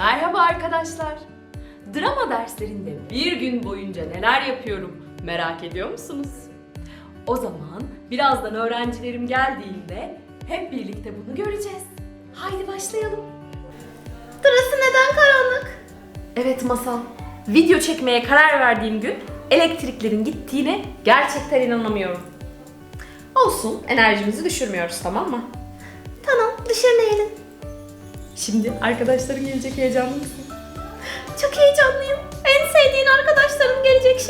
Merhaba arkadaşlar. Drama derslerinde bir gün boyunca neler yapıyorum merak ediyor musunuz? O zaman birazdan öğrencilerim geldiğinde hep birlikte bunu göreceğiz. Haydi başlayalım. Burası neden karanlık? Evet Masal, video çekmeye karar verdiğim gün elektriklerin gittiğine gerçekten inanamıyorum. Olsun, enerjimizi düşürmüyoruz tamam mı? Tamam düşürmeyelim. Şimdi arkadaşların gelecek heyecanlı mısın? Çok heyecanlıyım. En sevdiğin arkadaşlarım gelecek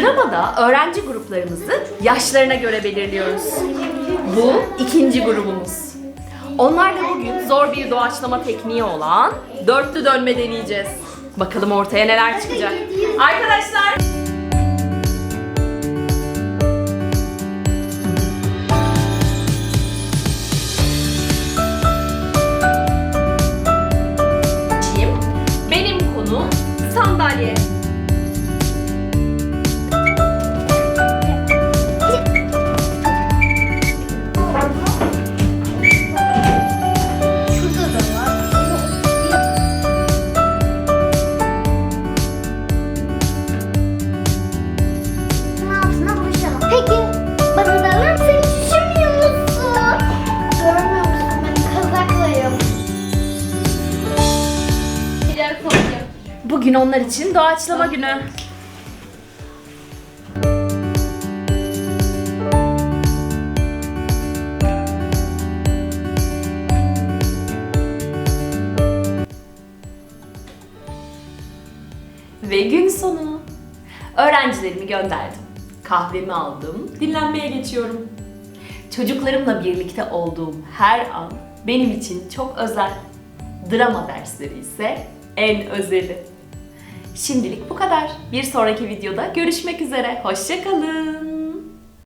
Dramada öğrenci gruplarımızı yaşlarına göre belirliyoruz. Bu ikinci grubumuz. Onlarla bugün zor bir doğaçlama tekniği olan dörtlü dönme deneyeceğiz. Bakalım ortaya neler çıkacak. Arkadaşlar sandalye. Bugün onlar için doğaçlama günü. Ve gün sonu. Öğrencilerimi gönderdim. Kahvemi aldım, dinlenmeye geçiyorum. Çocuklarımla birlikte olduğum her an benim için çok özel. Drama dersleri ise en özeli. Şimdilik bu kadar. Bir sonraki videoda görüşmek üzere. Hoşçakalın.